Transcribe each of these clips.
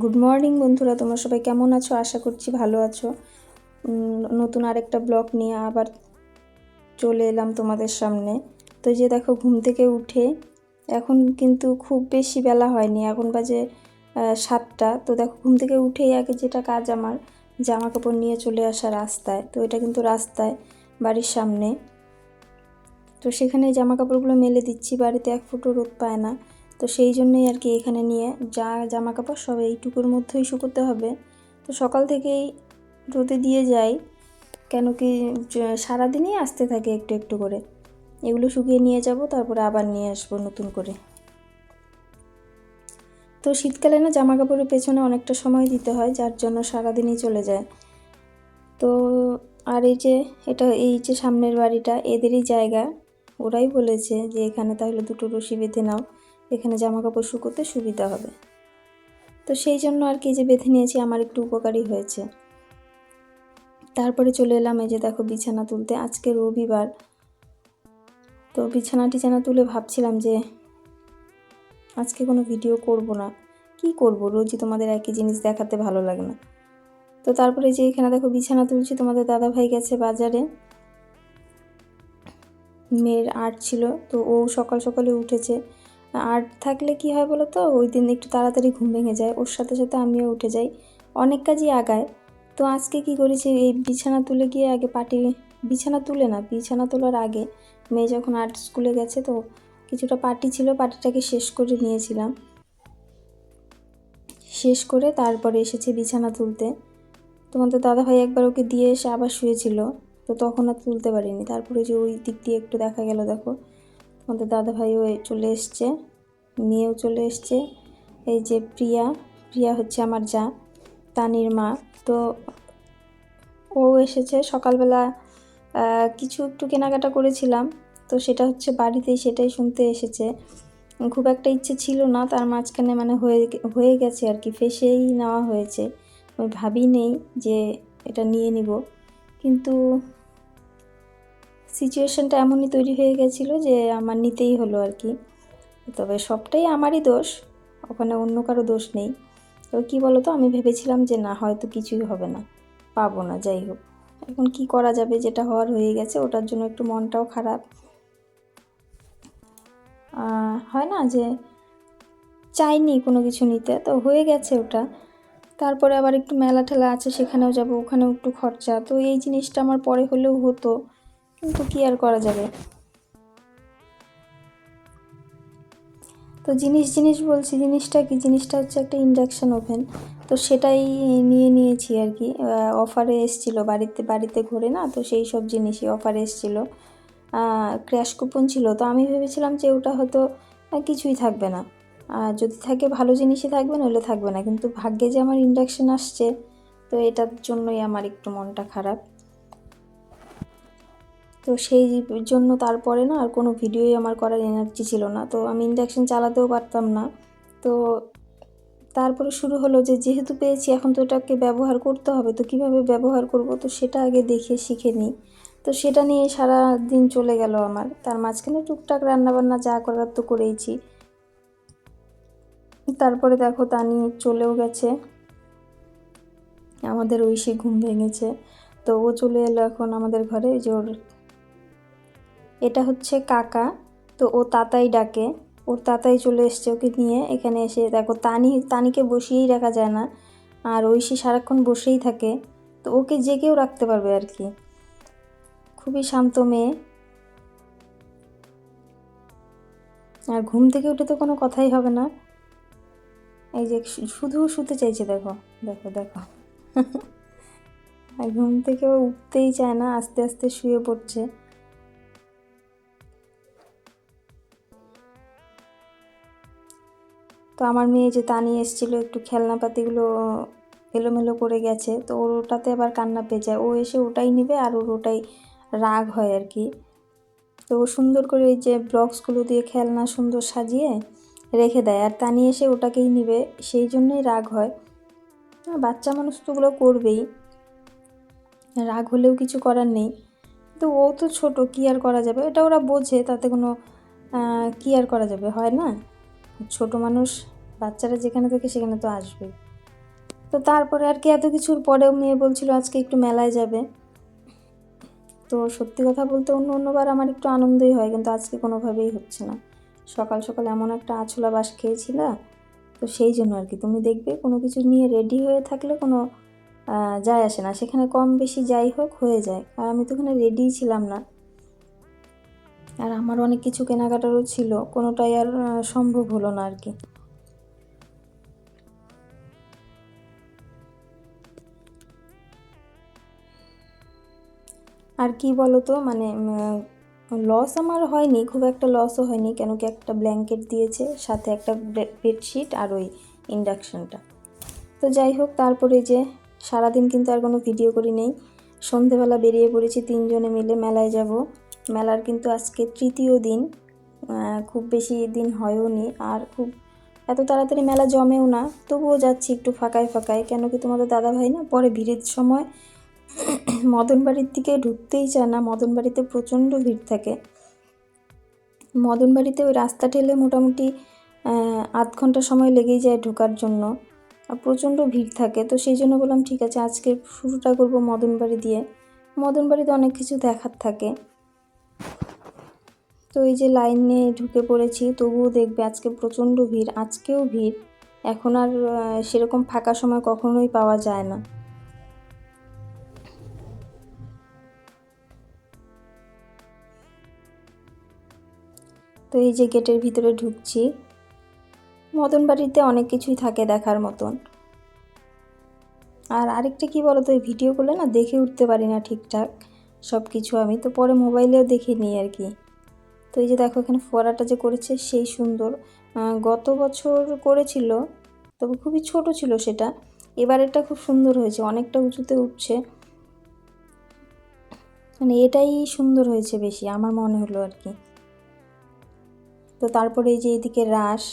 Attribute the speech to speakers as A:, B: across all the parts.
A: Good morning বন্ধুরা। তোমরা সবাই কেমন আছো? আশা করছি ভালো আছো। নতুন আরেকটা ব্লগ নিয়ে আবার চলে এলাম তোমাদের সামনে। তো যে দেখো, ঘুম থেকে উঠে এখন কিন্তু খুব বেশি বেলা হয়নি। এখন বাজে সাতটা। তো দেখো, ঘুম থেকে উঠেই আগে যেটা কাজ আমার জামা কাপড় নিয়ে চলে আসা রাস্তায়। তো এটা কিন্তু রাস্তায়, বাড়ির সামনে। তো সেখানে জামা কাপড়গুলো মেলে দিচ্ছি। বাড়িতে এক ফুটো রোদ পায় না। তো সেই জন্যই আর কি এখানে নিয়ে যা জামা কাপড় সব এইটুকুর মধ্যেই শুকোতে হবে। তো সকাল থেকেই রোদে দিয়ে যাই, কেন কি সারাদিনই আসতে থাকে একটু একটু করে। এগুলো শুকিয়ে নিয়ে যাব, তারপরে আবার নিয়ে আসব নতুন করে। তো শীতকালে না জামা কাপড়ের পেছনে অনেকটা সময় দিতে হয়, যার জন্য সারাদিনই চলে যায়। তো আর এই যে, এটা এই যে সামনের বাড়িটা, এদেরই জায়গা, ওরাই বলেছে যে এখানে তাহলে দুটো রশি বেঁধে নাও। এখানে জামা কাপড় শুকোতে সুবিধা হবে। তো সেই জন্য আর কি যে বেঁধে নিয়েছি, আমার একটু উপকারী হয়েছে। তারপরে চলে এলাম এই যে দেখো বিছানা তুলতে। আজকে রবিবার। তো বিছানা টিছানা তুলে ভাবছিলাম যে আজকে কোনো ভিডিও করব না। কি করব? রোজই তোমাদের একই জিনিস দেখাতে ভালো লাগে না। তো তারপরে যে এখানে দেখো বিছানা তুলছি, তোমাদের দাদা ভাই গেছে বাজারে। মেয়ের আর্ট ছিল, তো ও সকাল সকালে উঠেছে। আর্ট থাকলে কি হয় বলো তো? ওই দিন একটু তাড়াতাড়ি ঘুম ভেঙে যায়, ওর সাথে সাথে আমিও উঠে যাই। অনেক কাজই আগায়। তো আজকে কি করেছি? এই বিছানা তুলে গিয়ে আগে পাটি, বিছানা তুলে না, বিছানা তোলার আগে মেয়ে যখন আর্ট স্কুলে গেছে তো কিছুটা পাটি ছিল, পাটিটাকে শেষ করে নিয়েছিলাম। শেষ করে তারপরে এসেছে বিছানা তুলতে। তোমাদের দাদাভাই একবার ওকে দিয়ে এসে আবার শুয়েছিল, তো তখন আর তুলতে পারিনি। তারপরে যে ওই দিক দিয়ে একটু দেখা গেল, দেখো। তোমাদের দাদাভাইও এ- চলে এসছে, মেয়েও চলে এসছে। এই যে প্রিয়া প্রিয়া হচ্ছে আমার যা, তানির মা। তো ও এসেছে, সকালবেলা কিছু একটু কেনাকাটা করেছিলাম। তো সেটা হচ্ছে বাড়িতেই সেটাই শুনতে এসেছে। খুব একটা ইচ্ছে ছিল না, তার মাঝখানে মানে হয়ে হয়ে গেছে আর কি ফেসেই নেওয়া হয়েছে। আমি ভাবি নেই যে এটা নিয়ে নিব। কিন্তু সিচুয়েশনটা এমনই তৈরি হয়ে গেছিল যে আমার নিতেই হলো আর কি। তবে সবটাই আমারই দোষ, ওখানে অন্য কারও দোষ নেই। তো কী বলো তো আমি ভেবেছিলাম যে না, হয়তো কিছুই হবে না, পাবো না, যাই হোক। এখন কি করা যাবে, যেটা হওয়ার হয়ে গেছে, ওটার জন্য একটু মনটাও খারাপ। হয় না যে চাইনি কোনো কিছু নিতে, তো হয়ে গেছে ওটা। তারপরে আবার একটু মেলা ঠেলা আছে, সেখানেও যাব, ওখানেও একটু খরচা। তো এই জিনিসটা আমার পরে হলেও হতো। কিন্তু কি আর করা যাবে? তো জিনিস জিনিস বলছি, জিনিসটা কি? জিনিসটা হচ্ছে একটা ইন্ডাকশান ওভেন তো সেটাই নিয়ে নিয়েছি আর কি। অফারে এসছিলো বাড়িতে বাড়িতে ঘোরে না? তো সেই সব জিনিসই অফারে এসছিলো। ক্র্যাশ কুপন ছিল। তো আমি ভেবেছিলাম যে ওটা হয়তো কিছুই থাকবে না। আর যদি থাকে, ভালো জিনিসই থাকবে, নইলে থাকবে না। কিন্তু ভাগ্যে যে আমার ইন্ডাকশান আসছে, তো এটার জন্যই আমার একটু মনটা খারাপ। তো সেই জন্য তারপরে না আর কোনো ভিডিওই আমার করার এনার্জি ছিল না। তো আমি ইন্ডাকশান চালাতেও পারতাম না। তো তারপরে শুরু হলো যে যেহেতু পেয়েছি, এখন তো এটাকে ব্যবহার করতে হবে। তো কীভাবে ব্যবহার করব? তো সেটা আগে দেখে শিখে নিই। তো সেটা নিয়ে সারা দিন চলে গেল আমার। তার মাঝখানে টুকটাক রান্নাবান্না যা করার তো করেইছি। তারপরে দেখো তানি চলেও গেছে। আমাদের ঐশী ঘুম ভেঙেছে। তো ও চলে এলো এখন আমাদের ঘরে। যে ওর এটা হচ্ছে কাকা, তো ও তাতাই ডাকে। ওর তাতাই চলে এসছে ওকে নিয়ে। এখানে এসে দেখো তানি, তানিকে বসিয়েই রাখা যায় না। আর ঐশী সারাক্ষণ বসেই থাকে। তো ওকে জেগেও রাখতে পারবে আর কি। খুবই শান্ত মেয়ে। আর ঘুম থেকে উঠে তো কোনো কথাই হবে না। এই যে শুধু শুতে চাইছে, দেখো দেখো দেখো। আর ঘুম থেকে উঠতেই চায় না, আস্তে আস্তে শুয়ে পড়ছে। তো আমার মেয়ে যে তানি এসেছিল, একটু খেলনাপাতিগুলো এলোমেলো করে গেছে, তো ওর ওটাতে আবার কান্না পেয়ে যায়। ও এসে ওটাই নেবে আর ওর ওটাই রাগ হয় আর কি। তো ও সুন্দর করে এই যে ব্লকসগুলো দিয়ে খেলনা সুন্দর সাজিয়ে রেখে দেয়, আর তানি এসে ওটাকেই নিবে, সেই জন্যই রাগ হয়। বাচ্চা মানুষ তো ওগুলো করবেই, রাগ হলেও কিছু করার নেই। তো ও তো ছোট, কি আর করা যাবে? এটা ওরা বোঝে, তাতে কোনো কি আর করা যাবে, হয় না? ছোট মানুষ, বাচ্চারা যেখানে থাকে সেখানে তো আসবে। তো তারপরে আর কি এত কিছুর পরেও মেয়ে বলছিল, আজকে একটু মেলায় যাবে। তো সত্যি কথা বলতে অন্য অন্যবার আমার একটু আনন্দই হয়, কিন্তু আজকে কোনোভাবেই হচ্ছে না। সকাল সকাল এমন একটা আছলা বাস খেয়েছিল, তো সেই জন্য আর কি। তুমি দেখবে কোনো কিছু নিয়ে রেডি হয়ে থাকলে কোনো যায় আসে না। সেখানে কম বেশি যাই হোক, হয়ে যায়। আর আমি তো ওখানে রেডিই ছিলাম না। আর আমার অনেক কিছু কেনাকাটারও ছিল, কোনোটাই আর সম্ভব হলো না আর কি। আর কি বলো তো মানে লস আমার হয়নি, খুব একটা লসও হয়নি, কেন কি একটা ব্ল্যাঙ্কেট দিয়েছে, সাথে একটা বেডশিট আর ওই ইন্ডাকশানটা তো যাই হোক, তারপরে যে সারাদিন কিন্তু আর কোনো ভিডিও করি নেই। সন্ধেবেলা বেরিয়ে পড়েছি তিনজনে মিলে, মেলায় যাব। মেলার কিন্তু আজকে তৃতীয় দিন খুব বেশি দিন হয়ও নি আর খুব এত তাড়াতাড়ি মেলা জমেও না, তবুও যাচ্ছি একটু ফাঁকায় ফাঁকায়। কেন কি তোমাদের দাদা ভাই না পরে ভিড়ের সময় মদন বাড়ির দিকে ঢুকতেই চায় না মদন বাড়িতে প্রচণ্ড ভিড় থাকে। মদন বাড়িতে ওই রাস্তা ঠেলে মোটামুটি আধ ঘণ্টা সময় লেগেই যায় ঢোকার জন্য। আর প্রচণ্ড ভিড় থাকে, তো সেই জন্য বললাম, ঠিক আছে আজকে শুরুটা করব মদন বাড়ি দিয়ে। মদন বাড়িতে অনেক কিছু দেখার থাকে। তো এই যে লাইনে ঢুকে পড়েছি, তবুও দেখবে আজকে প্রচণ্ড ভিড়, আজকেও ভিড়। এখন আর সেরকম ফাঁকা সময় কখনোই পাওয়া যায় না। তো এই যে গেটের ভিতরে ঢুকছি। মদন বাড়িতে অনেক কিছুই থাকে দেখার মতন। আর আরেকটা কি বলো তো এই ভিডিও করলে না দেখে উঠতে পারি না ঠিকঠাক। সব কিছু আমি তো পরে মোবাইলেও দেখে নিই আর কি। তো এই যে দেখো এখানে ফোয়ারাটা যে করেছে, সেই সুন্দর। গত বছর করেছিল, তবে খুবই ছোট ছিল সেটা। এবার এটা খুব সুন্দর হয়েছে, অনেকটা উঁচুতে উঠছে। মানে এটাই সুন্দর হয়েছে বেশি, আমার মনে হলো আর কি। তো তারপরে এই যে এদিকে রাস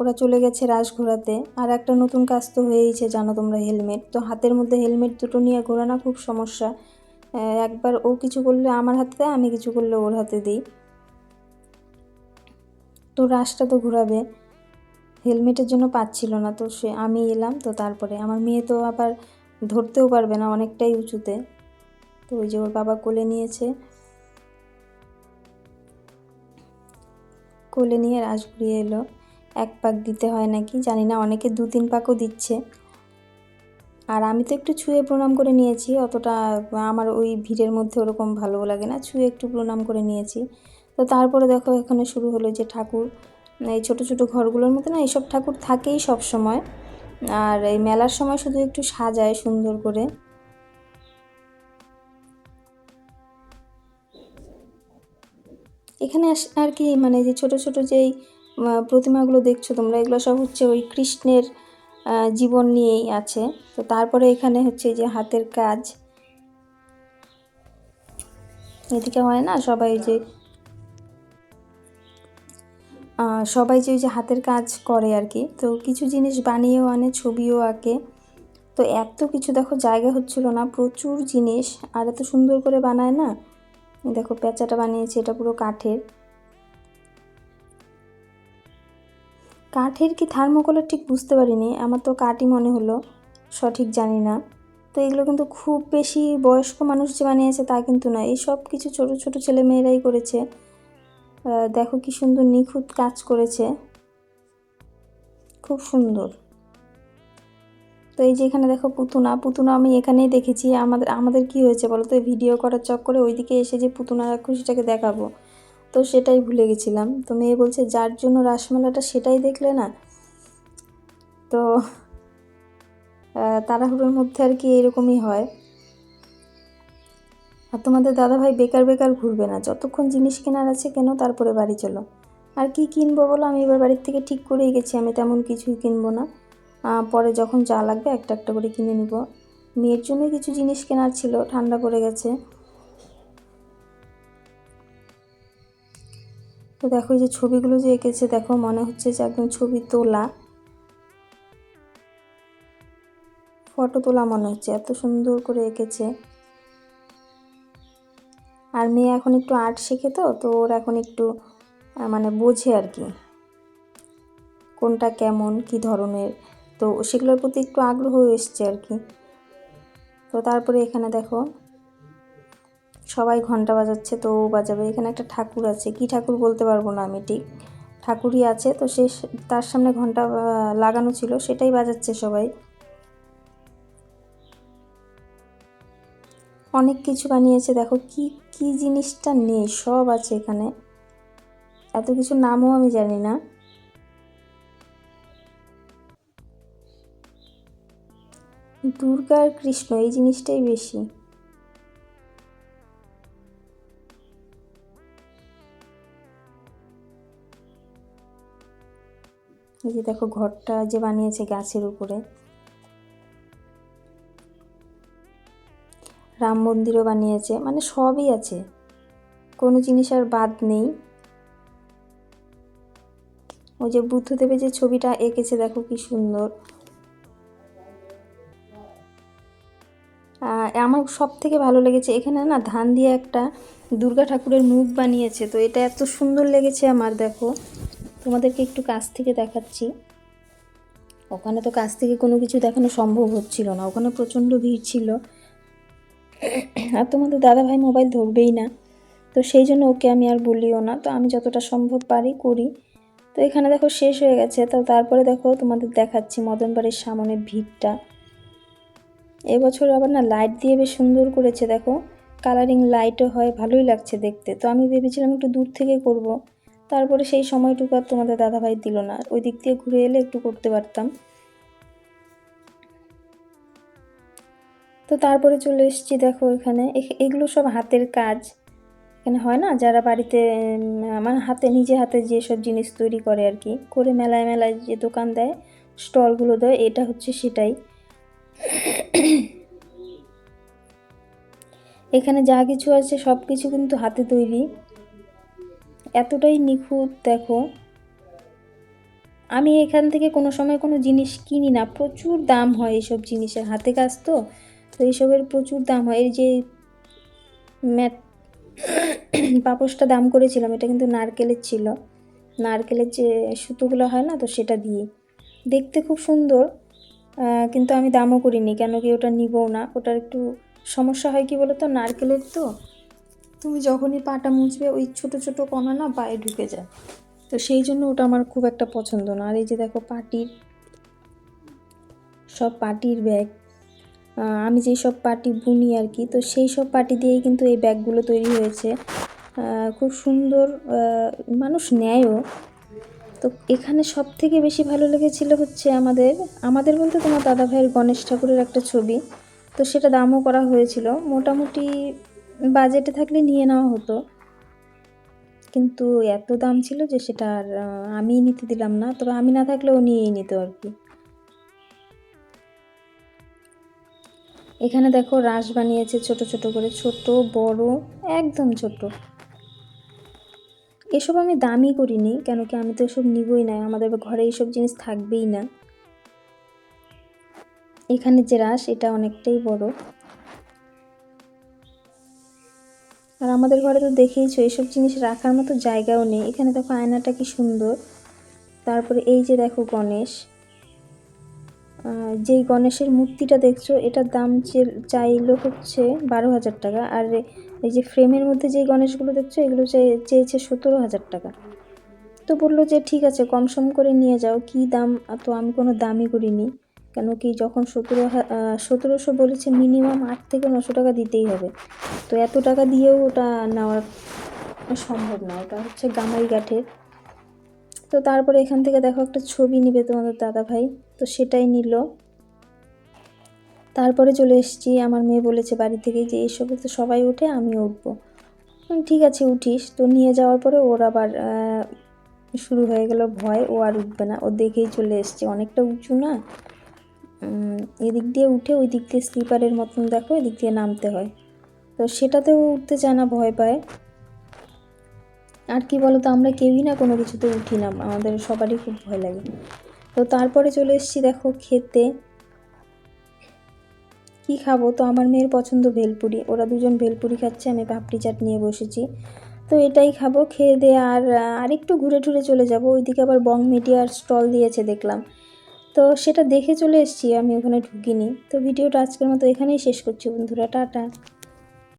A: ওরা চলে গেছে রাস ঘোরাতে। আর একটা নতুন কাজ তো হয়েইছে, জানো তোমরা হেলমেট। তো হাতের মধ্যে হেলমেট দুটো নিয়ে ঘোরানো খুব সমস্যা। একবার ও কিছু করলে আমার হাতে দেয়, আমি কিছু করলে ওর হাতে দিই। তো রাসটা তো ঘোরাবে। হেলমেটের জন্য পাচ্ছিল না তো সে, আমি এলাম তো তারপরে। আমার মেয়ে তো আবার ধরতেও পারবে না, অনেকটাই উঁচুতে। তো ওই যে ওর বাবা কোলে নিয়েছে। কোলে নিয়ে রাস ঘুরিয়ে এলো। এক পাক দিতে হয় নাকি, জানি না, অনেকে দু তিন পাকও দিচ্ছে। আর আমি তো একটু ছুঁয়ে প্রণাম করে নিয়েছি, অতটা আমার ওই ভিড়ের মধ্যে ওরকম ভালো লাগে না, ছুঁয়ে একটু প্রণাম করে নিয়েছি। তো তারপরে দেখো এখানে শুরু হলো যে ঠাকুর, এই ছোট ছোট ঘরগুলোর মধ্যে না এইসব ঠাকুর থাকেই সব সময়। আর এই মেলার সময় শুধু একটু সাজায় সুন্দর করে। এখানে আর কি মানে যে ছোট ছোট যেই প্রতিমাগুলো দেখছ তোমরা, এগুলো সব হচ্ছে ওই কৃষ্ণের জীবন নিয়েই আছে। তো তারপরে এখানে হচ্ছে যে হাতের কাজ। এদিকে হয় না? সবাই যে সবাই যে ওই যে হাতের কাজ করে আর কি। তো কিছু জিনিস বানিয়েও আনে, ছবিও আঁকে। তো এত কিছু দেখো, জায়গা হচ্ছিল না, প্রচুর জিনিস। আর এত সুন্দর করে বানায় না? দেখো, পেঁচাটা বানিয়েছে, এটা পুরো কাঠের। কাঠের কি থার্মোকলার ঠিক বুঝতে পারিনি, আমার তো কাঠই মনে হলো, সঠিক জানি না। তো এগুলো কিন্তু খুব বেশি বয়স্ক মানুষ যে বানিয়েছে তা কিন্তু না এই সব কিছু ছোট ছোট ছেলে মেয়েরাই করেছে। দেখো কি সুন্দর নিখুঁত কাজ করেছে। খুব সুন্দর। তো এই যে এখানে দেখো পুতুনা পুতুনা আমি এখানেই দেখেছি, আমাদের আমাদের কি হয়েছে বলো তো ভিডিও করার চক্করে ওইদিকে এসে যে পুতুনা রাক্ষসীটাকে দেখাবো। তো সেটাই ভুলে গেছিলাম। তো মেয়ে বলছে, যার জন্য রাসমেলাটা সেটাই দেখলে না? তো তাড়াহুড়োর মধ্যে আর কি এরকমই হয়। আর তোমাদের দাদাভাই বেকার বেকার ঘুরবে না। যতক্ষণ জিনিস কেনার আছে কেন, তারপরে বাড়ি চলো। আর কি কিনবো বলো? আমি এবার বাড়ির থেকে ঠিক করেই গেছি। আমি তেমন কিছুই কিনবো না। পরে যখন যা লাগবে একটা একটা করে কিনে নিব। মেয়ের জন্য কিছু জিনিস কেনার ছিল, ঠান্ডা পড়ে গেছে। তো দেখো যে ছবিগুলো যে এঁকেছে, দেখো মনে হচ্ছে যে একদম ছবি তোলা। ফটো তোলা মনে হচ্ছে, এত সুন্দর করে এঁকেছে। আর মেয়ে এখন একটু আর্ট শেখে তো তো ওর এখন একটু মানে বোঝে আর কি। কোনটা কেমন, কি ধরনের, তো সেগুলোর প্রতি একটু আগ্রহ এসছে আর কি। তো তারপরে এখানে দেখো সবাই ঘণ্টা বাজাচ্ছে, তো বাজাবে। এখানে একটা ঠাকুর আছে। কি ঠাকুর বলতে পারব না আমি, ঠিক? ঠাকুরই আছে, তো সে তার সামনে ঘণ্টা লাগানো ছিল, সেটাই বাজাচ্ছে সবাই। অনেক কিছু বানিয়েছে, দেখো কি কি জিনিসটা নেই, সব আছে এখানে। এত কিছু নামও আমি জানি না। দুর্গা আর কৃষ্ণ, এই জিনিসটাই বেশি। এই যে দেখো ঘরটা যে বানিয়েছে গাছের উপরে। রাম মন্দিরও বানিয়েছে মানে সবই আছে। কোনো জিনিস আর বাদ নেই। ওই যে বুদ্ধদেবের যে ছবিটা এঁকেছে, দেখো কি সুন্দর। আমার সব থেকে ভালো লেগেছে, এখানে না ধান দিয়ে একটা দুর্গা ঠাকুরের মুখ বানিয়েছে, তো এটা এত সুন্দর লেগেছে আমার, দেখো। তোমাদেরকে একটু কাছ থেকে দেখাচ্ছি। ওখানে তো কাছ থেকে কোনো কিছু দেখানো সম্ভব হচ্ছিল না। ওখানে প্রচণ্ড ভিড় ছিল। আর তোমাদের দাদাভাই মোবাইল ধরবেই না। তো সেই জন্য ওকে আমি আর বলিও না। তো আমি যতটা সম্ভব পারি করি। তো এখানে দেখো শেষ হয়ে গেছে। তো তারপরে দেখো তোমাদের দেখাচ্ছি মদন বাড়ির সামনের ভিড়টা। এবছর আবার না লাইট দিয়ে বেশ সুন্দর করেছে। দেখো কালারিং লাইটও হয়, ভালোই লাগছে দেখতে। তো আমি ভেবেছিলাম একটু দূর থেকে করব। তারপরে সেই সময়টুকু আর তোমাদের দাদাভাই দিল না। ওই দিক দিয়ে ঘুরে এলে একটু করতে পারতাম। তো তারপরে চলে এসেছি দেখো এখানে। এখ- এগুলো সব হাতের কাজ। এখানে হয় না? যারা বাড়িতে মানে হাতে, নিজে হাতে যেসব জিনিস তৈরি করে আর কি, করে মেলায় মেলায় যে দোকান দেয় স্টলগুলো দেয়, এটা হচ্ছে সেটাই। এখানে যা কিছু আছে সব কিছু কিন্তু হাতে তৈরি। এতটাই নিখুঁত, দেখো। আমি এখান থেকে কোনো সময় কোনো জিনিস কিনি না। প্রচুর দাম হয় এইসব জিনিসের হাতে কাজ তো। তো এইসবের প্রচুর দাম হয়। এই যে ম্যাট, পাপোশটা দাম করেছিলাম, এটা কিন্তু নারকেলের ছিল। নারকেলের যে সুতোগুলো হয় না, তো সেটা দিয়ে। দেখতে খুব সুন্দর কিন্তু আমি দামও করিনি, কেন কি ওটা নিবও না। ওটার একটু সমস্যা হয় কি বলো তো নারকেলের তো। তুমি যখনই পাটা মুছবে, ওই ছোট ছোট কণা না পায়ে ঢুকে যায়। তো সেই জন্য ওটা আমার খুব একটা পছন্দ না। আর এই যে দেখো পাটির, সব পাটির ব্যাগ। আমি যেই সব পাটি বুনি আর কি, তো সেই সব পাটি দিয়েই কিন্তু এই ব্যাগগুলো তৈরি হয়েছে। খুব সুন্দর মানুষ নেয়ও। তো এখানে সব থেকে বেশি ভালো লেগেছিল হচ্ছে আমাদের আমাদের বলতে তোমার দাদা ভাইয়ের গণেশ ঠাকুরের একটা ছবি। তো সেটা দামও করা হয়েছিল। মোটামুটি বাজেটে থাকলে নিয়ে নেওয়া হতো। কিন্তু এত দাম ছিল যে সেটা আর আমি নিতে দিলাম না। তবে আমি না থাকলেও নিয়েই নিত আর কি। এখানে দেখো রাস বানিয়েছে ছোট ছোট করে। ছোট, বড়, একদম ছোট। এসব আমি দামি করিনি কেন কি আমি তো এসব নিবই না। আমাদের ঘরে এইসব জিনিস থাকবেই না। এখানে যে রাস এটা অনেকটাই বড়। আর আমাদের ঘরে তো দেখেইছো এইসব জিনিস রাখার মতো জায়গাও নেই। এখানে দেখো আয়নাটা কি সুন্দর। তারপরে এই যে দেখো গণেশ। যেই গণেশের মূর্তিটা দেখছ, এটার দাম চাইলো হচ্ছে বারো হাজার টাকা। আর এই যে ফ্রেমের মধ্যে যেই গণেশগুলো দেখছ, এগুলো চেয়ে- চেয়েছে সতেরো হাজার টাকা। তো বলল যে, ঠিক আছে, কম সম করে নিয়ে যাও। কি দাম? তো আমি কোনো দামই করিনি। কেন কি যখন সতেরো সতেরোশো বলেছে মিনিমাম আট থেকে নশো টাকা দিতেই হবে। তো এত টাকা দিয়েও ওটা নেওয়ার সম্ভব না ওটা হচ্ছে গামাই কাঠের তো তারপরে এখান থেকে দেখো একটা ছবি নিবে তোমাদের দাদা ভাই, তো সেটাই নিল। তারপরে চলে এসেছি, আমার মেয়ে বলেছে বাড়ি থেকে যে এইসবে তো সবাই ওঠে আমিও উঠবো। ঠিক আছে, উঠিস। তো নিয়ে যাওয়ার পরে ওর আবার শুরু হয়ে গেল ভয়, ও আর উঠবে না। ও দেখেই চলে এসছে, অনেকটা উঁচু না? এদিক দিয়ে উঠে ওই দিক দিয়ে স্লিপারের মতন দেখো, এদিক দিয়ে নামতে হয়। তো সেটাতেও উঠতে চায় না, ভয় পায়। আর কি বলতো, আমরা কেউই না কোনো কিছুতে উঠি না, আমাদের সবারই খুব ভয় লাগে। তো তারপরে চলে এসেছি দেখো খেতে কি খাব? তো আমার মেয়ের পছন্দ ভেলপুরি, ওরা দুজন ভেলপুরি খাচ্ছে, আমি পাপড়ি চাট নিয়ে বসেছি। তো এটাই খাব, খেয়ে দিয়ে আর আরেকটু ঘুরে টুরে চলে যাব, ওইদিকে আবার বং মিডিয়ার স্টল দিয়েছে দেখলাম। তো সেটা দেখে চলে এসেছি, আমি ওখানে ঢুকিনি। তো ভিডিওটা আজকের মতো এখানেই শেষ করছি বন্ধুরা, টাটা।